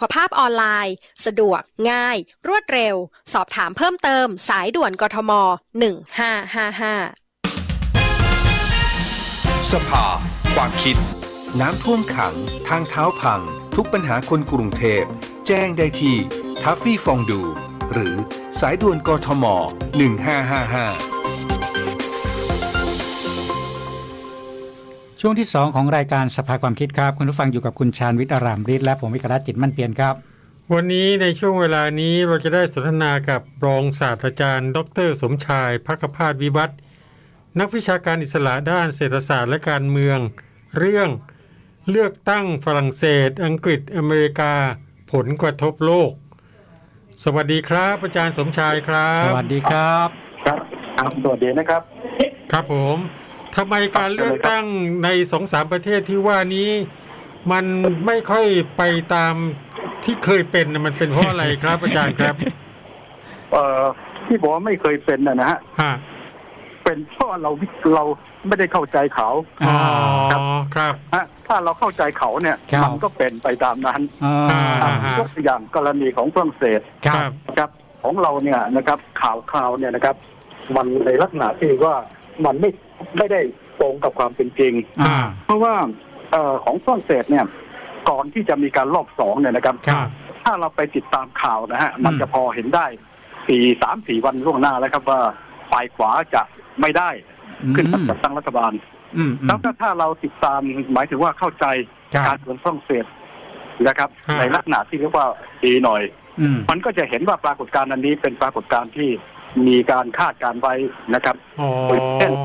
ขภาพออนไลน์ สะดวก ง่าย รวดเร็ว สอบถามเพิ่มเติม สายด่วนกทม 1555 สภา ความคิด น้ำท่วมขัง ทางเท้าพัง ทุกปัญหาคนกรุงเทพ แจ้งได้ที่ ทัฟฟี่ฟองดู หรือสายด่วนกทม 1555 ช่วงที่ 2 ของรายการสภาความคิดครับ คุณผู้ฟังอยู่กับคุณชาญวิทย์อารามฤทธิ์และผมวิกรัตจิตมั่นเปลี่ยนครับ วันนี้ในช่วงเวลานี้เราจะได้สนทนากับรองศาสตราจารย์ ดร สมชายพักพาสวิวัฒน์นักวิชาการอิสระด้านเศรษฐศาสตร์และการเมือง เรื่องเลือกตั้งฝรั่งเศส อังกฤษอเมริกา ผลกระทบโลก สวัสดีครับ อาจารย์สมชายครับ สวัสดีครับ ครับครับสวัสดีนะครับ ครับผม ทำไมการเลือกตั้งในสองสามประเทศที่ว่านี้ มันไม่ค่อยไปตามที่เคยเป็นน่ะมันเป็นเพราะอะไรครับอาจารย์ครับ เอ่อที่บอกว่าไม่เคยเป็นนะนะฮะฮะเป็นเพราะเราเราไม่ได้เข้าใจเขาอ๋ออ่าครับฮะถ้าเราเข้าใจเขาเนี่ยครับมันก็เป็นไปตามนั้นอ่าอ่ายกตัวอย่างกรณีของฝรั่งเศสครับนะครับ ของเราเนี่ยนะครับ ข่าวข่าวเนี่ยนะครับ มันในลักษณะที่ว่า มันไม่ไม่ได้ตรงกับความเป็นจริง อ่า เพราะว่าเอ่อของฝรั่งเศสเนี่ยก่อนที่จะมีการรอบสองเนี่ยนะครับ ครับ ถ้าเราไปติดตามข่าวนะฮะมันจะพอเห็นได้สี่สามสี่วันล่วงหน้าแล้วครับว่าฝ่ายขวาจะไม่ได้ขึ้นจัดตั้งรัฐบาล อืมอืม แล้วก็ถ้าเราติดตามหมายถึงว่าเข้าใจครับการเมืองฝรั่งเศสนะครับ ฮะ ในลักษณะที่เรียกว่าดีหน่อย อืม มันก็จะเห็นว่าปรากฏการณ์อันนี้เป็นปรากฏการณ์ที่ มีการคาดการณ์ไว้นะครับอ๋อเช่นค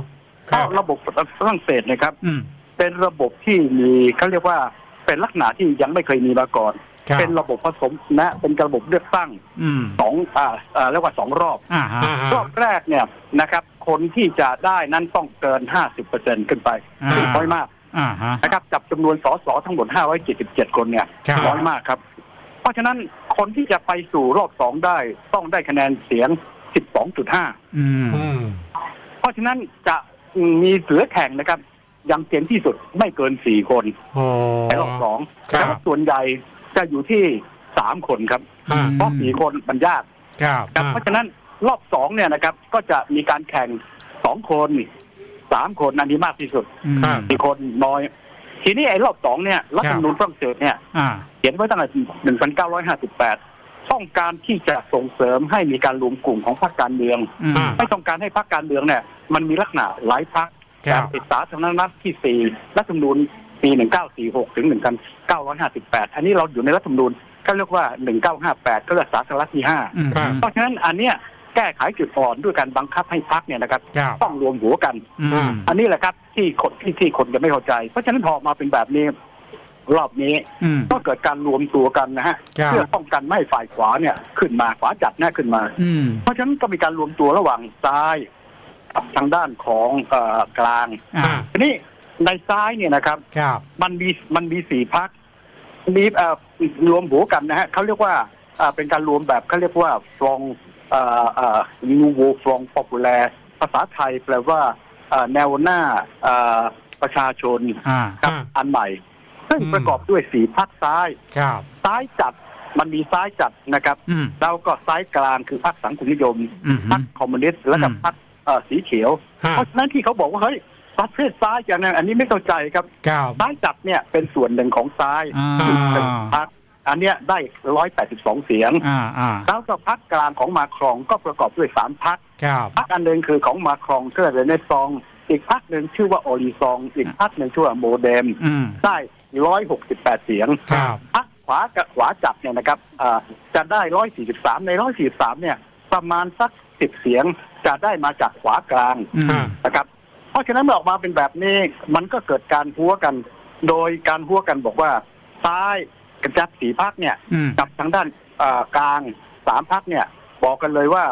เพราะรับระบบฝรั่งเศสนะครับ อืมเป็นระบบที่มีเขาเรียกว่าเป็นลักษณะที่ยังไม่เคยมีมาก่อน ครับเป็นระบบผสมนะ เป็นระบบเลือกตั้งอืมสองอ่าอ่าเรียกว่าสองรอบ อ่าฮะอ่าฮะ รอบแรกเนี่ยนะครับ คนที่จะได้นั้นต้องเกิน 50เปอร์เซ็นขึ้นไปอ่า ซึ่งน้อยมากอ่าฮะ นะครับจับจำนวนสสทั้งหมด 577 คนเนี่ยครับ น้อยมากครับ เพราะฉะนั้นคนที่จะไปสู่รอบสองได้ต้องได้คะแนนเสียง 12.5 อืมอืมเพราะฉะนั้นจะมีเสือแข่งนะครับ อยังเต็มที่สุดไม่เกิน4คนอ๋อในรอบสองครับ แต่ว่าส่วนใหญ่จะอยู่ที่3คนครับฮะเพราะสี่คนมันยากครับครับ อ่า เพราะฉะนั้นรอบสองเนี่ยนะครับ ก็จะมีการแข่งสองคนสามคนอันนี้มากที่สุดอืมครับ สี่คนน้อย ทีนี้ไอ้รอบสองเนี่ยรัฐธรรมนูญฝรั่งเศสเนี่ย อ่า เขียนไว้ตั้งแต่ 1958 ต้องการที่จะส่งเสริมให้มีการรวมกลุ่มของพรรคการเมือง อืม ไม่ต้องการให้พรรคการเมืองเนี่ย มันมีลักษณะหลายพรรคครับการติดสาธารณรัฐที่4รัฐธรรมนูญปี 1946 ถึง 1958 อันนี้เราอยู่ในรัฐธรรมนูญก็เรียกว่า 1958ก็เรียกสาธารณรัฐที่ อืมครับ 5 เพราะฉะนั้นอันเนี้ยแก้ไขจุดอ่อนด้วยการบังคับให้พรรคเนี่ยนะครับครับ ต้องรวมหัวกัน อืม อันนี้แหละครับที่คนที่ที่คนจะไม่เข้าใจ เพราะฉะนั้นพอมาเป็นแบบนี้ รอบนี้ อืม ก็เกิดการรวมตัวกันนะฮะครับ เพื่อป้องกันไม่ให้ฝ่ายขวาเนี่ยขึ้นมาขวาจัดหน้าขึ้นมา อืม เพราะฉะนั้นก็มีการรวมตัวระหว่างซ้ายกับทางด้านของเอ่อกลางอ่า ทีนี้ในซ้ายเนี่ยนะครับ ครับ มันมีมันมีสี่พักมีเอ่อรวมหัวกันนะฮะเขาเรียกว่าเอ่อเป็นการรวมแบบเขาเรียกว่าฟรองเอ่อเอ่อนูโวฟรองป๊อปปูลภาษาไทยแปลว่าเอ่อแนวหน้าเอ่อประชาชนอ่า กับอ่า อันใหม่ ซึ่งอืมประกอบด้วยสีพักซ้ายครับซ้ายจัดมันมีซ้ายจัดนะครับอืมแล้วก็ซ้ายกลางคือพรรคสังคมนิยมอืมพรรคคอมมิวนิสต์และกับอืมพรรคเอ่อสีเขียวฮะเพราะฉะนั้นที่เขาบอกว่าเฮ้ยประเภทซ้ายอย่างนั้นอันนี้ไม่เข้าใจครับครับซ้ายจัดเนี่ยเป็นส่วนหนึ่งของซ้ายอ่าเป็นพรรคอันเนี้ยได้ร้อยแปดสิบสองเสียงอ่าอ่าแล้วก็พรรคกลางของมาครองก็ประกอบด้วยสามพรรคครับพรรคอันหนึ่งคือของมาครองเชื่อเรเนซอง อีกพรรคหนึ่งชื่อว่าโอริซอง อีกพรรคหนึ่งชื่อว่าโมเดมอืมได้ร้อยหกสิบแปดเสียงครับพรรคขวากับขวาจับเนี่ยนะครับอ่าจะได้ร้อยสี่สิบสามในร้อยสี่สิบสามเนี่ย ประมาณสักสิบเสียงจะได้มาจากขวากลางอืมนะครับ เพราะฉะนั้นเมื่อออกมาเป็นแบบนี้ มันก็เกิดการหัวกัน โดยการหัวกันบอกว่าซ้ายกระจับสีพักเนี่ยอืมกับทางด้านเอ่อกลางสามพักเนี่ย บอกกันเลยว่า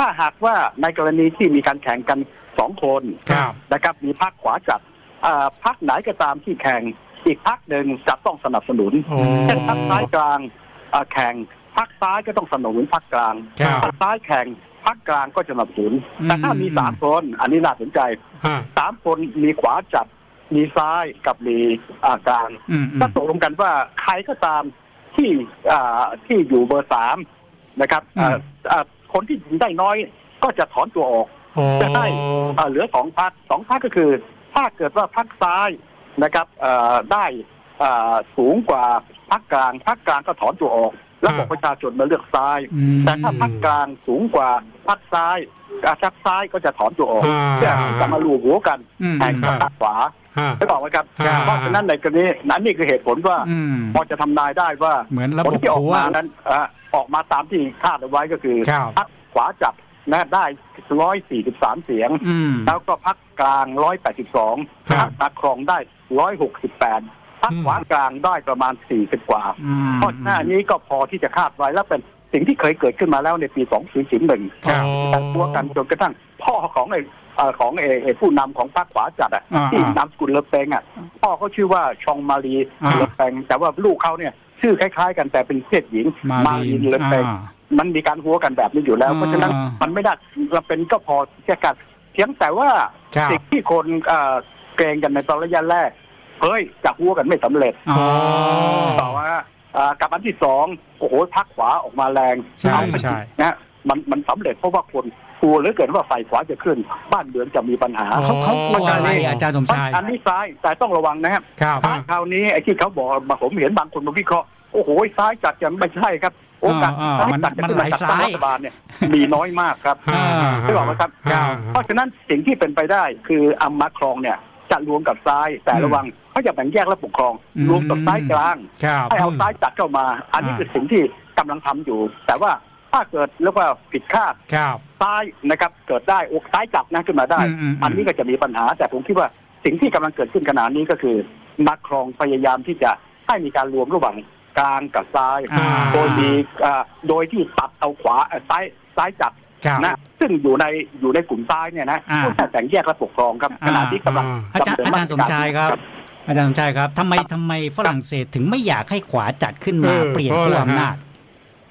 ถ้าหากว่าในกรณีที่มีการแข่งกันสองคนครับนะครับ มีพักขวาจัดอ่าพักไหนก็ตามที่แข่ง อีกพักหนึ่งจะต้องสนับสนุนโอ้เช่นพักซ้ายกลางเอ่อแข่งพักซ้ายก็ต้องสนับสนุนพักกลางครับพักซ้ายแข่งพักกลางก็จะสนับสนุนแต่ถ้ามีอืมสามคนอันนี้น่าสนใจฮะสามคนมีขวาจัดมีซ้ายกับมีอ่ากลางอืมอืก็มตกลงกันว่าใครก็ตามที่อ่าที่อยู่เบอร์สามนะครับอ่าอืมอ่า คนที่ได้น้อยก็จะถอนตัวออกอ๋อจะได้อ่าเหลือสองพักสองพักก็คือ ถ้าเกิดว่าพักซ้ายนะครับเอ่อได้อ่าสูงกว่าพักกลางพักกลางก็ถอนตัวออก แล้วบอกประชาชนมาเลือกซ้ายอืมแต่ถ้าพักกลางสูงกว่าพักซ้ายอ่าพักซ้ายก็จะถอนตัวออกอ่าเพื่อจะมารวมหัวกันอืมแข่งกับครับพักขวาฮะไม่บอกไหมครับครับเพราะฉะนั้นในกรณีนั้นนี่คือเหตุผลว่าอืมพอจะทำนายได้ว่าเหมือนระผบลบที่ออกหัวมานั้น อ่าออกมาตามที่คาดเอาไว้ก็คือครับพักขวาจับนะได้143เสียงอืมแล้วก็พักกลาง182ครับพักตาครองได้168พักอืมขวากลางได้ประมาณ40กว่าอืมเพราะหน้านี้ก็พอที่จะคาดไว้และเป็นสิ่งที่เคยเกิดขึ้นมาแล้วในปี 2001ครับการพัวกันจนกระทั่งพ่อของไอ้เอ่อของไอ้ไอ้ผู้นำของพรรคขวาจัดอะอ่าที่นามสกุลเลอเปงอะพ่อเขาชื่อว่าชองมารีอ่าเลอเปงแต่ว่าลูกเขาเนี่ย ชื่อคล้าย ๆ กันแต่เป็นเพศหญิงมาลีนเลอเปงอ่ามันมีการหัวกันแบบนี้อยู่แล้วอ่าเพราะฉะนั้นมันไม่ได้เราเป็นก็พอที่จะกันเพียงแต่ว่าครับสิ่งที่คนเอ่อเกรงกันในตอนระยะแรกเฮ้ยจับหัวกันไม่สำเร็จอ๋อต่อมาอ่ากับอันที่สองโอ้โหพักขวาออกมาแรงใช่เอาไปใช่นะมันมันสำเร็จเพราะว่าคน กลัวเหลือเกินว่าฝ่ายขวาจะขึ้นบ้านเมืองจะมีปัญหาเขาเขากลัวอะไรอาจารย์สมชายอันนี้ซ้ายแต่ต้องระวังนะครับครับถ้าคราวนี้ไอ้ที่เขาบอกมาผมเห็นบางคนมาวิเคราะห์โอ้โหซ้ายจัดยังไม่ใช่ครับโอกาสอ่าซ้ายมันจัดจะมันขึ้นหลายจัดซ้ายรัฐบาลเนี่ยมีน้อยมากครับฮะฮะไม่บอกไหมครับฮะเพราะฉะนั้นสิ่งที่เป็นไปได้ คืออัมมาครองเนี่ยจะรวมกับซ้ายแต่ระวังเขาจะแบ่งแยกและปกครองอืมรวมกับซ้ายกลางครับให้เอาซ้ายจัดเข้ามา อันนี้อ่าคือสิ่งที่กำลังทำอยู่ แต่ว่า ถ้าเกิดเรียกว่าผิดคาดครับ ซ้ายนะครับเกิดได้อกซ้ายจับนะขึ้นมาได้ อืมอืมอืม อันนี้ก็จะมีปัญหา แต่ผมคิดว่าสิ่งที่กำลังเกิดขึ้นขณะนี้ก็คือมาครองพยายามที่จะให้มีการรวมระหว่างกลางกับซ้าย อ่า โดยมีอ่าโดยที่ตัดเอาขวาเอ่อซ้ายซ้ายจับครับ นะซึ่งอยู่ในอยู่ในกลุ่มซ้ายเนี่ยนะอ่าก็จะแบ่งแยกและปกครองครับอ่าขณะที่กำลังอาจารย์ดำเนินอาจารย์สมชายครับ อาจารย์สมชายครับทำไมทำไมฝรั่งเศสถึงไม่อยากให้ขวาจัดขึ้นมาเออเปลี่ยนเพราะขั้วอะไรฮะ อำนาจ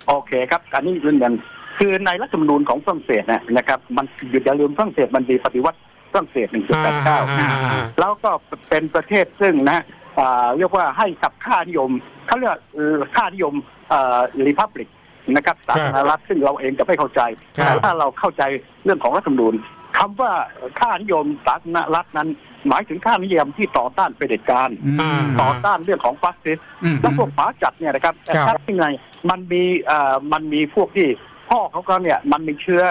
โอเคครับอันนี้ยืนยันคือในรัฐธรรมนูญของฝรั่งเศสนะนะครับมันอย่าลืมฝรั่งเศสมันมีปฏิวัติฝรั่งเศส 1.89อ่าอ่าแล้วก็เป็นประเทศซึ่งนะอ่าเรียกว่าให้กับค่านิยมเขาเรียกเอ่อค่านิยมรีพับลิกนะครับสาธารณรัฐซึ่งเราเองจะไม่เข้าใจครับแต่ถ้าเราเข้าใจเรื่องของรัฐธรรมนูญ คำว่าค่านิยมสาธารณรัฐนั้น หมายถึงค่านิยมที่ต่อต้านเผด็จการอืมต่อต้านเรื่องของฟาสซิสต์อืมแล้วพวกฝาจัดเนี่ยนะครับแต่ครับถ้าที่ไงมันมีเอ่อมันมีพวกที่พ่อเขาก็เนี่ยมันมีเชื้อ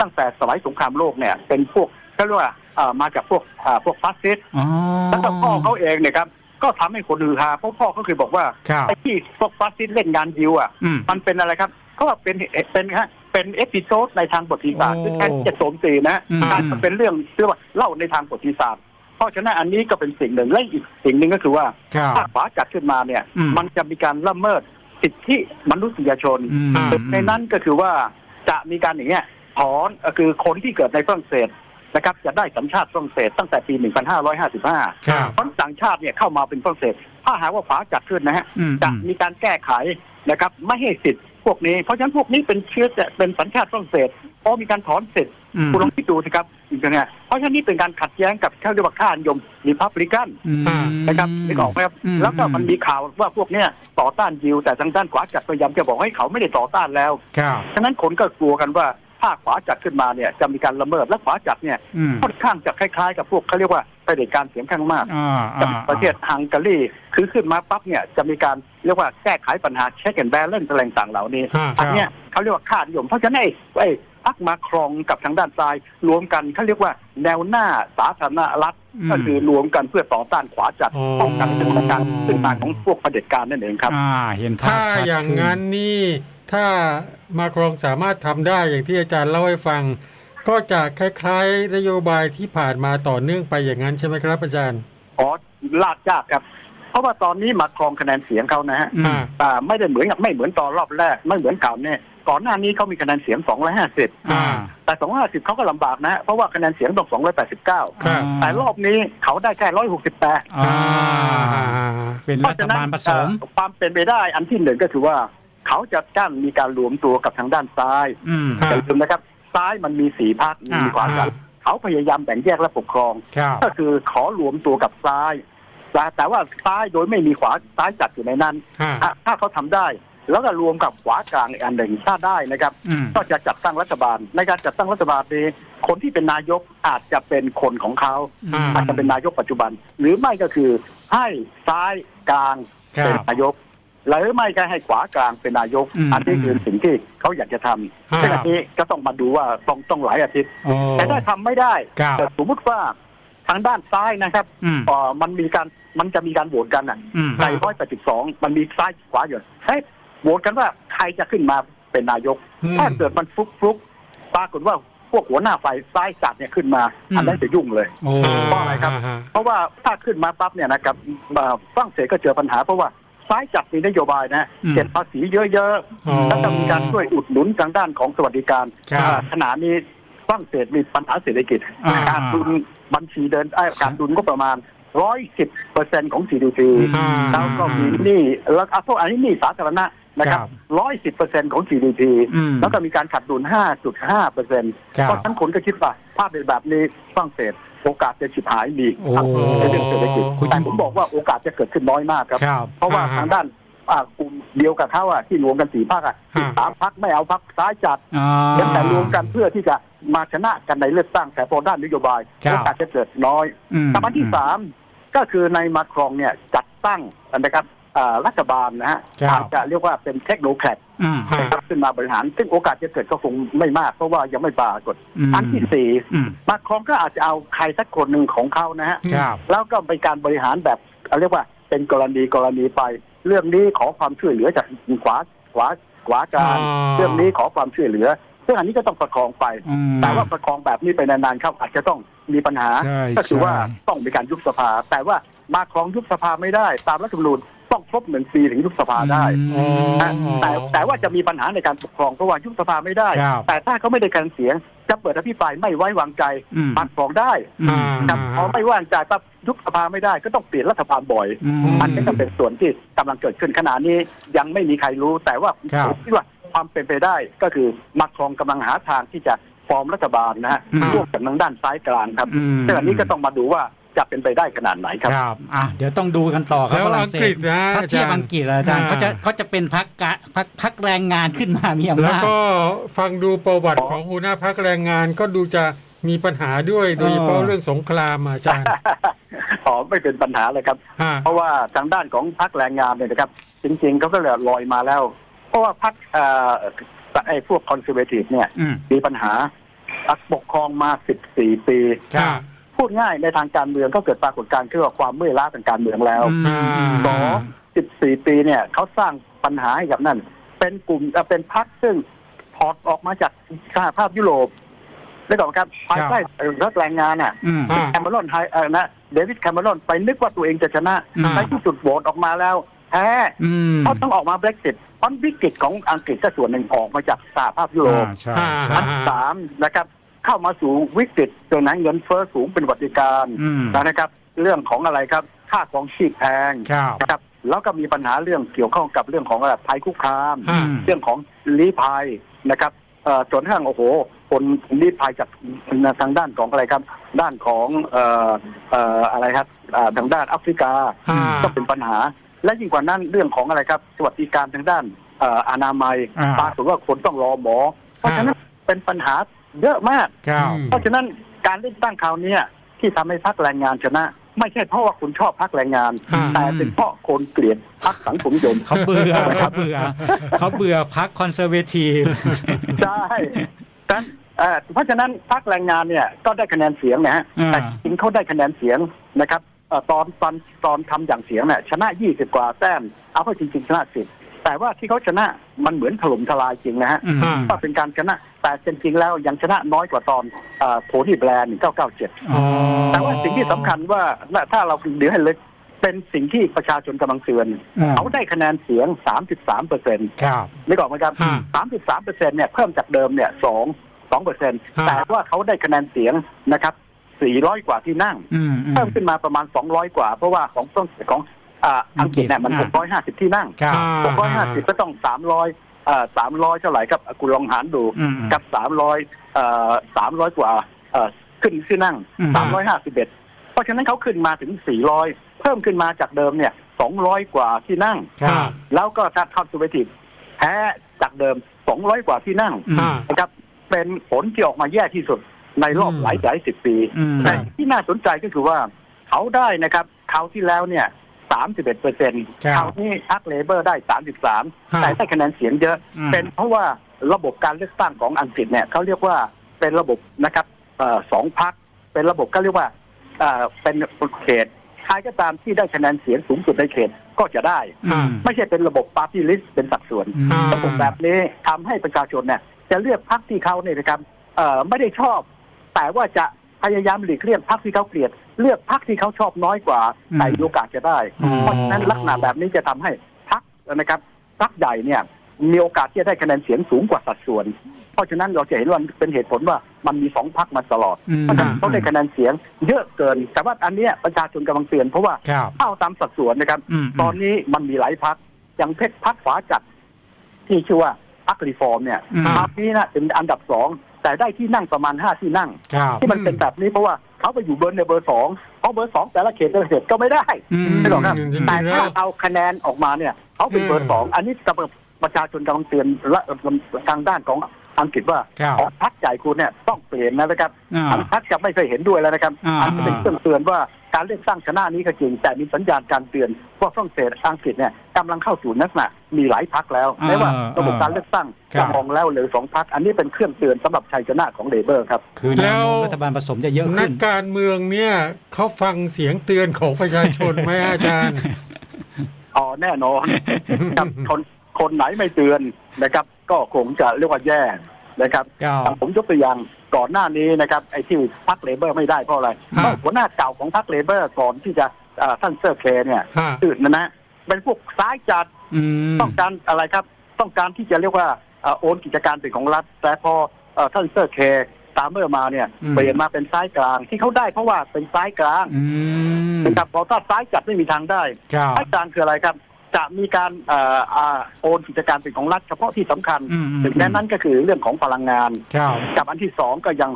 ตั้งแต่สมัยสงครามโลกเนี่ย เป็นพวกเขาเรียกว่าเอ่อมาจากพวกเอ่อพวกฟาสซิสต์อ๋อแล้วก็พ่อเขาเองเนี่ยครับก็ทำให้คนฮือฮาเพราะพ่อเขาเคยบอกว่าครับไอ้ที่พวกฟาสซิสต์เล่นงานยิวอะอืมมันเป็นอะไรครับเขาว่าเป็นเป็นฮะ เป็นเอพิโซดในทางประวัติศาสตร์โอ้ซึ่งแค่จะโจมตีนะอืม การมันเป็นเรื่องเรียกว่าเล่าในทางประวัติศาสตร์ เพราะฉะนั้นอันนี้ก็เป็นสิ่งหนึ่งและอีกสิ่งหนึ่งก็คือว่าครับ ถ้าขวาจัดขึ้นมาเนี่ย อืม มันจะมีการละเมิดสิทธิมนุษยชน อืมอ่าหนึ่งในนั้นก็คือว่าจะมีการอย่างเงี้ยถอนเอ่อคือคนที่เกิดในฝรั่งเศสนะครับ จะได้สัญชาติฝรั่งเศสตั้งแต่ปี 1555ครับคนต่างชาติเนี่ยเข้ามาเป็นฝรั่งเศส ถ้าหากว่าขวาจัดขึ้นนะฮะอืม จะมีการแก้ไขนะครับ ไม่ให้สิทธิ์ พวกนี้ เพราะฉะนั้นพวกนี้เป็นเชื้อจะเป็นสัญชาติฝรั่งเศสพอมีการถอนสิทธิ์อืมคุณลองคิดดูสิครับอย่างเงี้ยเพราะฉะนั้นนี่เป็นการขัดแย้งกับเขาเรียกว่าค่านิยมรีพับลิกันอืมนะครับนึกออกไหมครับอืแล้วก็มันมีข่าวว่าพวกเนี้ยต่อต้านยิวแต่ทางด้านขวาจัดพยายามจะบอกให้เขาไม่ได้ต่อต้านแล้วครับฉะนั้นคนก็กลัวกันว่าถ้าขวาจัดขึ้นมาเนี่ยจะมีการละเมิดและขวาจัดเนี่ยอืมค่อนข้างจะคล้ายๆ กับพวกเขาเรียกว่าเผด็จการเสียงข้างมากอ่ากับอ่าประเทศฮังการีคือขึ้นมาปั๊บเนี่ยจะมีการเรียกว่าแก้ไขปัญหาเช็คแอนด์แบลนซ์อะไรต่างๆเหล่านี้ฮะอันเนี้ยเขาเรียกว่าค่านิยม เพราะฉะนั้นไอ้ไอ้พักมาครองกับทางด้านซ้าย รวมกันเขาเรียกว่าแนวหน้าสาธารณรัฐมก็คือรวมกันเพื่อต่อต้านขวาจัดอ๋อป้องกันสถานการณ์ซึ่งต่างของพวกเผด็จการนั่นเองครับอ่าเห็นภาถ้าพชัดอย่างขึ้นั้นนี่ถ้ามาครองสามารถทำได้อย่างที่อาจารย์เล่าให้ฟัง ก็จะคล้ายๆ นโยบายที่ผ่านมาต่อเนื่องไปอย่างนั้นใช่ไหมครับอาจารย์อ๋อลากยากครับ เพราะว่าตอนนี้มาครองคะแนนเสียงเขานะฮะอืมอ่าอ่าไม่ได้เหมือนกับไม่เหมือนตอนรอบแรก ไม่เหมือนเก่าเนี่ยก่อนหน้านี้เขามีคะแนนเสียง 250อ่าแต่ 250 เขาก็ลำบากนะฮะเพราะว่าคะแนนเสียงต้อง 289ครับแต่รอบนี้เขาได้แค่ 168อ่าเป็นรัฐบาลผสมเอ่อความเป็นไปได้อันที่หนึ่งก็คือว่า เขาจะกั้นมีการรวมตัวกับทางด้านซ้ายอืมครับอย่าลืมนะครับ ซ้ายมันมีสีพักอ่ามีขวาจัดเขาพยายามแบ่งแยกและปกครองครับก็คือขอรวมตัวกับซ้ายแต่แต่ว่าซ้ายโดยไม่มีขวาซ้ายจัดอยู่ในนั้นฮะถ้าถ้าเขาทำได้ แล้วก็รวมกับขวากลางอีกอันหนึ่งถ้าได้นะครับอืมก็จะจัดตั้งรัฐบาลในการจัดตั้งรัฐบาลนี้คนที่เป็นนายกอาจจะเป็นคนของเขาอ่าอาจจะเป็นนายกปัจจุบัน หรือไม่ก็คือให้ซ้ายกลางครัเป็นบนายก หรือไม่ก็ให้ขวากลางเป็นนายก อืมอันนี้คือสิ่งที่เขาอยากจะทำครับซึ่งอันนี้ก็ต้องมาดูว่าต้องต้องหลายอาทิตย์โอ้แต่ถ้าทำไม่ได้ครับแต่สมมติว่าทางด้านซ้ายนะครับอืม เอ่อมันมีการมันจะมีการโหวตกันอะ อืม ในร้อยแปดสิบสองมันมีซ้ายขวาอยู่ให้โหวตกันว่าใครจะขึ้นมาเป็นนายก อืมถ้าเกิดมันฟลุกฟลุกปรากฏว่าพวกหัวหน้าฝ่ายซ้ายจัดเนี่ยขึ้นมา อืม อันนั้นจะยุ่งเลย โอ้ เพราะอะไรครับฮะเพราะว่าถ้าขึ้นมาปั๊บเนี่ยนะครับเอ่อฝรั่งเศสก็เจอปัญหาเพราะว่า ซ้ายจัดมีนโยบายนะอืมเก็บภาษีเยอะอ๋อๆแล้วก็มีการช่วยอุดหนุนทางด้านของสวัสดิการครับอ่าขณะนี้ฝรั่งเศสมีปัญหาเศรษฐกิจอ่าการดุลบัญชีเดินเอ้ยการดุลก็ประมาณร้อยสิบเปอร์เซ็นของ GDP อ่าแล้วก็มีหนี้แล้วอะพวกอันนี้หนี้สาธารณะนะครับครับร้อยสิบเปอร์เซ็นของ GDP อืมแล้วก็มีการขาดดุลห้าจุดห้าเปอร์เซ็นต์ครับเพราะฉะนั้นคนก็คิดว่าภาพเป็นแบบนี้ฝรั่งเศส โอกาสจะฉิบหายมีโอ้ทั้งในเรื่องเศรษฐกิจคุณแต่ผมบอกว่าโอกาสจะเกิดขึ้นน้อยมากครับ ครับเพราะว่าอ่าฮะทางด้านอ่ากลุ่มเดียวกับเขาอะที่รวมกันสี่พรรคอะฮะ สามพรรคไม่เอาพรรคซ้ายจัด อ่ายังแต่รวมกันเพื่อที่จะมาชนะกันในเลือกตั้งแต่พอด้านนโยบายครับ โอกาสจะเกิดน้อยอืมคำอันที่สามก็คือในมาครองเนี่ยจัดตั้งนะครับ อ่ารัฐบาลนะฮะครับ อาจจะเรียกว่าเป็นเทคโนแครดอืม นะครับขึ้นมาบริหาร ซึ่งโอกาสจะเกิดก็คงไม่มาก เพราะว่ายังไม่ปรากฏมอันที่สี่อืมมาครองก็อาจจะเอาใครสักคนหนึ่งของเขานะฮะ ครับ แล้วก็เป็นการบริหารแบบเรียกว่าเป็นกรณีกรณีไป เรื่องนี้ขอความช่วยเหลือจากขวาขวาขวากลางอ๋อ เรื่องนี้ขอความช่วยเหลือ ซึ่งอันนี้ก็ต้องประคองไป อืม แต่ว่าประคองแบบนี้ไปนานๆครับอาจจะต้องมีปัญหา ใช่ก็คือว่าใช่ ต้องมีการยุบสภา แต่ว่ามาครองยุบสภาไม่ได้ ตามรัฐธรรมนูญ ต้องครบหนึ่งปีถึงยุบสภาได้อืม นะแต่แต่ว่าจะมีปัญหาในการปกครองเพราะว่ายุบสภาไม่ได้ ครับ แต่ถ้าเขาไม่ได้คะแนนเสียง จะเปิดอภิปรายไม่ไว้วางใจอืมมาครองได้อืมครับพอไม่ไว้วางใจปั๊บยุบสภาไม่ได้ก็ต้องเปลี่ยนรัฐบาลบ่อย อืม อันนี้ก็เป็นส่วนที่กำลังเกิดขึ้นขณะนี้ยังไม่มีใครรู้ แต่ว่าครับผมคิดว่าความเป็นไปได้ก็คือมาครองกำลังหาทางที่จะฟอร์มรัฐบาลนะฮะอืมร่วมกับทางด้านซ้ายกลางครับอืม ซึ่งอันนี้ก็ต้องมาดูว่า จะเป็นไปได้ขนาดไหนครับ ครับอะเดี๋ยวต้องดูกันต่อครับแล้วฝรั่อังงเศกฤสษนะถ้าเทียบอาจารย์อังกฤษอะอาจารย์อ่า เขาจะเขาจะเป็นพักกะพักพักแรงงานขึ้นมามีอำแล้วนาจ ก็ฟังดูประวัติของหัวหน้าพักแรงงานก็ดูจะมีปัญหาด้วยโดยเฉพาะเออเรื่องสงครามอาจารย์อ๋อไม่เป็นปัญหาเลยครับ ฮะ เพราะว่าทางด้านของพรรคแรงงานเนี่ยนะครับ จริงๆเขาก็เลยลอยมาแล้ว เพราะว่าพรรคเอ่อไอ้พวกคอนเซอร์เวทีฟเนี่ย อืม มีปัญหาปกครองมา 14 ปี ครับ พูดง่ายในทางการเมืองก็เกิดปรากฏการณ์ที่ว่าความเมื่อยล้าทางการเมืองแล้วอืมสอง14ปีเนี่ยเขาสร้างปัญหาให้กับนั่น เป็นกลุ่มเอ่อเป็นพรรคซึ่งถอดออกมาจากสหภาพยุโรปได้ก่อนครับภายใต้เอ่อรัฐแรงงานน่ะอืมอ่าแคมเมรอนไฮเอ่อนะเดวิดแคมเมรอนไปนึกว่าตัวเองจะชนะอืมในที่สุดโหวตออกมาแล้วแพ้อืมเขาต้องออกมาเบรกซิตเพราะวิกฤตของอังกฤษก็ส่วนหนึ่งออกมาจากสหภาพยุโรปอ่าใช่อ่าใช่อันที่สามนะครับ เข้ามาสู่วิกฤตตรงนั้นเงินเฟ้อสูงเป็นหวัดดีการอืมนะครับ เรื่องของอะไรครับ ค่าของชีพแพงครับนะครับแล้วก็มีปัญหาเรื่องเกี่ยวข้องกับเรื่องของอะไรภัยคุกคามอ่าอืมเรื่องของลี้ภัยนะครับเอ่อจนกระทั่งโอ้โห คนลี้ภัยจากทางด้านของอะไรครับ ด้านของเอ่อเอ่ออะไรครับอ่าทางด้านแอฟริกาอ่าก็เป็นปัญหา และยิ่งกว่านั้นเรื่องของอะไรครับ สวัสดิการทางด้านเอ่ออนามัยอ่าปรากฏว่าคนต้องรอหมอ เพราะฉะนั้นเป็นปัญหา เยอะมาก ครับอืมเพราะฉะนั้นการเลือกตั้งคราวเนี้ยที่ทำให้พรรคแรงงานชนะ ไม่ใช่เพราะว่าคุณชอบพรรคแรงงานอ่าแต่เป็นเพราะคนเกลียดพรรคสังคมนิยมเขาเบื่อเขาเบื่อเขาเบื่อพักคอนเซอร์เวทีฟ ใช่ดังนั้นเอ่อเพราะฉะนั้นพรรคแรงงานเนี่ยก็ได้คะแนนเสียงนะฮะอ่า แต่จริงเขาได้คะแนนเสียงนะครับเอ่อตอนตอนตอนทำอย่างเสียงเนี่ยชนะ 20 กว่าแต้มเอาเข้าจริงๆชนะ 10 แต่ว่าที่เขาชนะมันเหมือนถล่มทลายจริงนะฮะอืมอ่าก็เป็นการชนะ แต่จริงๆแล้วยังชนะน้อยกว่าตอนเอ่อโทนี่แบรนด์1997อ๋อแต่ว่าสิ่งที่สำคัญว่าถ้าเราเดี๋ยวให้ลึกเป็นสิ่งที่ประชาชนกำลังเตือนอ่าเขาได้คะแนนเสียง 33เปอร์เซ็นต์ครับไม่บอกไหมครับอ่า33เปอร์เซ็นต์เนี่ยเพิ่มจากเดิมเนี่ย2 2เปอร์เซ็นต์ฮะแต่ว่าเขาได้คะแนนเสียงนะครับ400 กว่าที่นั่งอืมอืมเพิ่มขึ้นมาประมาณ 200 กว่า เพราะว่าของต้องของ อ่าอังกฤษเนี่ยมันอ่า650ที่นั่งครับ650ก็ต้อง300เอ่อ300เท่าไหร่ครับคุณลองหารดูอืมกับ300เอ่อ300กว่าเอ่อขึ้นที่นั่งอืม351เพราะฉะนั้นเขาขึ้นมาถึง400เพิ่มพิ่มขึ้นมาจากเดิมเนี่ย200กว่าที่นั่งครับแล้วก็ถ้าคอนซูเวทีฟแพ้จากเดิม200กว่าที่นั่งอืมนะครับเป็นผลที่ออกมาแย่ที่สุดในรอบอืมหลายหลายสิบปีอืมแต่ที่น่าสนใจก็คือว่าเขาได้นะครับคราวที่แล้วเนี่ย 31เปอร์เซ็นต์ครับคราวนี้พรรคเลเบอร์ได้ 33 แต่ได้คะแนนเสียงเยอะอืมเป็นเพราะว่าระบบการเลือกตั้งของอังกฤษเนี่ยเขาเรียกว่าเป็นระบบนะครับเอ่อสองพักเป็นระบบก็เรียกว่าเอ่อเป็นเขตใครก็ตามที่ได้คะแนนเสียงสูงสุดในเขตก็จะได้อืมไม่ใช่เป็นระบบปาร์ตี้ลิสต์เป็นสัดส่วนอืมระบบแบบนี้ทำให้ประชาชนเนี่ยจะเลือกพรรคที่เขาเนี่ยนะครับเอ่อไม่ได้ชอบ แต่ว่าจะ พยายามหลีกเลี่ยงพรรคที่เขาเกลียด เลือกพรรคที่เขาชอบน้อยกว่าอืมแต่มีโอกาสจะได้อืมเพราะฉะนั้นลักษณะแบบนี้จะทำให้พรรคนะครับพรรคใหญ่เนี่ยมีโอกาสที่จะได้คะแนนเสียงสูงกว่าสัดส่วน เพราะฉะนั้นเราจะเห็นว่าเป็นเหตุผลว่ามันมีสองพรรคมาตลอดอืมเพราะฉะนั้นเขาได้คะแนนเสียงเยอะเกิน แต่ว่าอันเนี้ยประชาชนกำลังเตือนเพราะว่าครับเข้าตามสัดส่วนนะครับอืมตอนนี้มันมีหลายพักอย่างเพชรพักฝาจัดที่ชื่อว่าพักรีฟอร์มเนี่ยอืมพักนี้นะเป็นอันดับสอง แต่ได้ที่นั่งประมาณห้าที่นั่ง ครับ ที่มันเป็นแบบนี้เพราะว่าเขาไปอยู่เบอร์ในเบอร์สองเพราะเบอร์สองแต่ละเขตแต่ละเขตก็ไม่ได้อืมไม่หรอกครับจริงๆแต่แล้ถ้าวเอาคะแนนออกมาเนี่ยเขาเป็นเบอร์สองอันนี้กำลังประชาชนกำลังเตือนและทางด้านของอังกฤษว่าครับของพักใหญ่คุณเนี่ยต้องเปลี่ยนนะครับอ่า ทางพรรคจะไม่เคยเห็นด้วยแล้วนะครับอ่า อันนี้เป็นเครื่องเตือนว่า การเลือกตั้งชนะนี้ก็จริง แต่มีสัญญาณการเตือนว่าฝรั่งเศสอังกฤษเนี่ยกำลังเข้าสู่ลักษณะมีหลายพักแล้วอ่าไม่ว่าระบบการเลือกตั้งครับจะมองแล้วเหลือสองพักอันนี้เป็นเครื่องเตือนสำหรับชัยชนะของเลเบอร์ครับ คือแนวโน้มรัฐบาลผสมจะเยอะนัขึ้กนการเมืองเนี่ยเขาฟังเสียงเตือนของประชาชนไหมอาจารย์อ๋อแน่นอนครับคนคนไหนไม่เตือนนะครับ ก็คงจะเรียกว่าแย่นะครับครับผมยกตัวอย่าง ก่อนหน้านี้นะครับไอ้ที่พักเลเบอร์ไม่ได้เพราะอะไรฮะเพราะหัวหน้าเก่าของพักเลเบอร์ก่อนที่จะเอ่อท่านเซอร์เคเนี่ยฮะตื่นนะนะเป็นพวกซ้ายจัดอืมต้องการอะไรครับ ต้องการที่จะเรียกว่าเอ่อโอนกิจการเป็นของรัฐ แต่พอเอ่อท่านเซอร์เคตามเมื่อมาเนี่ยอืมเปลี่ยนมาเป็นซ้ายกลางที่เขาได้เพราะว่าเป็นซ้ายกลางอืมนะครับเพราะถ้าซ้ายจัดไม่มีทางได้ครับซ้ายกลางคืออะไรครับ จะมีการเอ่ออ่าโอนกิจการเป็นของรัฐเฉพาะที่สำคัญอืมอืมหนึ่งในนั้นก็คือเรื่องของพลังงานครับกับอันที่สองก็ยัง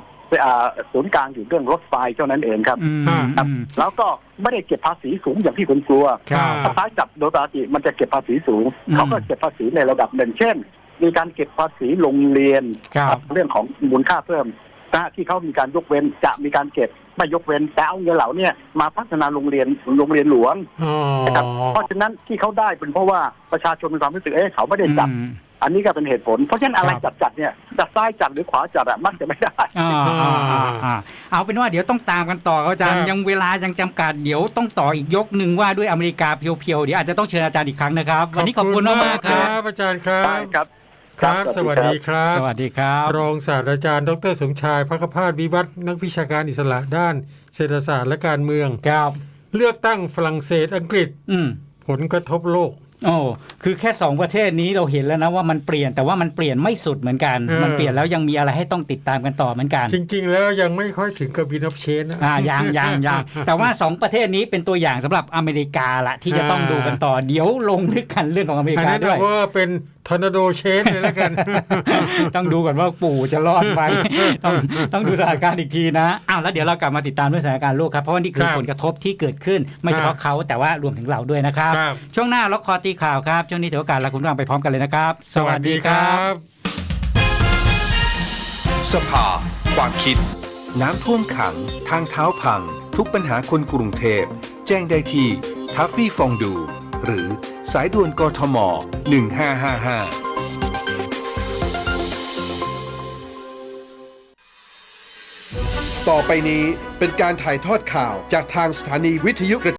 อ่าศูนย์กลางอยู่เรื่องรถไฟเท่านั้นเองครับอืมครับอืมแล้วก็ไม่ได้เก็บภาษีสูงอย่างที่คุณกลัวครับถ้าซ้ายจับโดยปกติมันจะเก็บภาษีสูงอืมเขาก็เก็บภาษีในระดับหนึ่งเช่น มีการเก็บภาษีโรงเรียนครับเรื่องของมูลค่าเพิ่ม นะที่เขามีการยกเว้นจะมีการเก็บไม่ยกเว้นแต่เอาเงินเหล่าเนี้มาพัฒนาโรงเรียนโรงเรียนหลวงอ๋อนะครับเพราะฉะนั้นที่เขาได้เป็นเพราะว่าประชาชนมีความรู้สึกเอ๊ะเขาไม่ได้จัดอืมอันนี้ก็เป็นเหตุผล เพราะฉะนั้นอะไรครับจัดจัดๆเนี่ยจะซ้ายจัดหรือขวาจัดอะมักจะไม่ได้อ่าอ่าอ่าอ่าเอาเป็นว่าเดี๋ยวต้องตามกันต่อครับอาจารย์ครับยังเวลายังจำกัดเดี๋ยวต้องต่ออีกยกหนึ่งว่าด้วยอเมริกาเพียวๆเดี๋ยวอาจจะต้องเชิญอาจารย์อีกครั้งนะครับ วันนี้ขอบคุณมากๆครับอาจารย์ครัได้บ ครับครับ สวัสดีครับ สวัสดีครับ รองศาสตราจารย์ ดรสมชายพักพาสวิวัฒน์นักวิชาการอิสระด้าน เศรษฐศาสตร์และการเมืองครับเลือกตั้งฝรั่งเศสอังกฤษอืมผลกระทบโลกโอ้คือแค่สองประเทศนี้เราเห็นแล้วนะว่ามันเปลี่ยนแต่ว่ามันเปลี่ยนไม่สุดเหมือนกันเออมันเปลี่ยนแล้วยังมีอะไรให้ต้องติดตามกันต่อเหมือนกัน จริง ๆ แล้วยังไม่ค่อยถึงกับวินอฟเชนนะอ่ายังยังยังแต่ว่าสองประเทศนี้เป็นตัวอย่างสำหรับอเมริกาละที่จะต้องดูกันต่อ เดี๋ยวลงลึกกันเรื่องของอเมริอันกานั้นด้วยเราว่าเป็นทอร์นาโดเชนเลยแล้วกัน ต้องดูก่อนว่าปู่จะรอดไหมต้องต้องดูสถานการณ์อีกทีนะอ้าวแล้วเดี๋ยวเรากลับมาติดตามด้วยสถานการณ์โลกครับเพราะว่านี่คือครับผลกระทบที่เกิดขึ้น ไม่เฉครัพาะบเขาแต่ว่ารวมถึงเราด้วยนะครับครับ ช่วงหน้าล็อกคอตีข่าวครับ ช่วงนี้ถือโอกาสลาคุณผู้ฟังไปพร้อมกันเลยนะครับ สวัสดีครับ สภา ความคิด น้ำท่วมขัง ทางเท้าพัง ทุกปัญหาคนกรุงเทพ แจ้งได้ที่ทัฟฟี่ฟองดู หรือสายด่วนกทม 1555ต่อไปนี้เป็นการถ่ายทอดข่าวจากทางสถานีวิทยุกระ